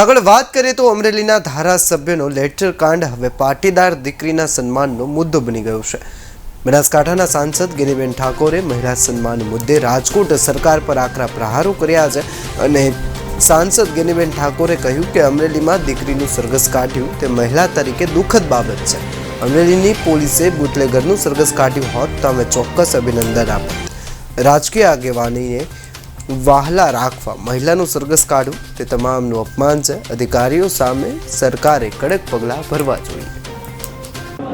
આગળ વાત કરીએ તો અમરેલીના ધારાસભ્યનો લેટર કાંડ હવે પાટીદાર દીકરીના સન્માનનો મુદ્દો બની ગયો છે. બનાસકાંઠાના સાંસદ ગિરીબેન ઠાકોરે મહિલા સન્માન મુદ્દે રાજકોટ સરકાર પર આકરા પ્રહારો કર્યા છે અને સાંસદ ગિરીબેન ઠાકોરે કહ્યું કે અમરેલીમાં દીકરીનું સરઘસ કાઢ્યું તે મહિલા તરીકે દુઃખદ બાબત છે. અમરેલીની પોલીસે બુટલેગરનું સરઘસ કાઢ્યું હોત તો અમે ચોક્કસ અભિનંદન આપત. રાજકીય આગેવાનીને વહાલા રાખવા. મહિલાનું સરઘસ કાઢવું, તે તમામનું અપમાન છે. અધિકારીઓ સામે સરકારે કડક પગલાં ભરવા જોઈએ.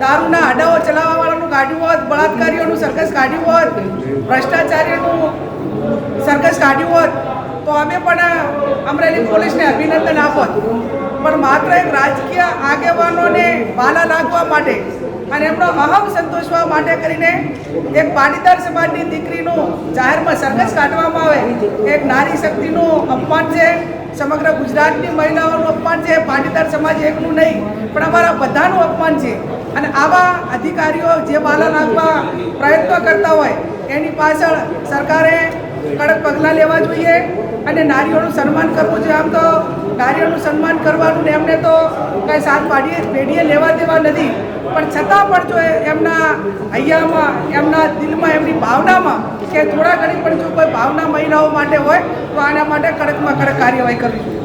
દારૂના અડાઓ ચલાવવા વાળાનું કાઢ્યું હોત, બળાત્કારીઓનું સરઘસ કાઢ્યું હોત, ભ્રષ્ટાચારીઓનું સરઘસ કાઢ્યું હોત, તો અમે પણ અમરેલી પોલીસને અભિનંદન આપોત. પણ માત્ર એક રાજકીય આગેવાનોને વાલા લાગવા માટે અને એમનો અહમ સંતોષવા માટે કરીને એક પાટીદાર સમાજની દીકરીનું જાહેરમાં સરઘસ કાઢવામાં આવે, એક નારી શક્તિનું અપમાન છે, સમગ્ર ગુજરાતની મહિલાઓનું અપમાન છે, પાટીદાર સમાજ એકનું નહીં, પણ અમારા બધાનું અપમાન છે. અને આવા અધિકારીઓ જે બાલા નાખવા પ્રયત્નો કરતા હોય, એની પાછળ સરકારે કડક પગલાં લેવા જોઈએ અને નારીઓનું સન્માન કરવું જોઈએ. આમ તો નારીઓનું સન્માન કરવાનું ને એમને તો કાંઈ સાત પાડીએ પેઢીએ લેવા દેવા નથી. પણ છતાં પણ જો એમના હૈયામાં, એમના દિલમાં, એમની ભાવનામાં કે થોડા ઘણી પણ જો કોઈ ભાવના મહિલાઓ માટે હોય, તો આના માટે કડકમાં કડક કાર્યવાહી કરવી જોઈએ.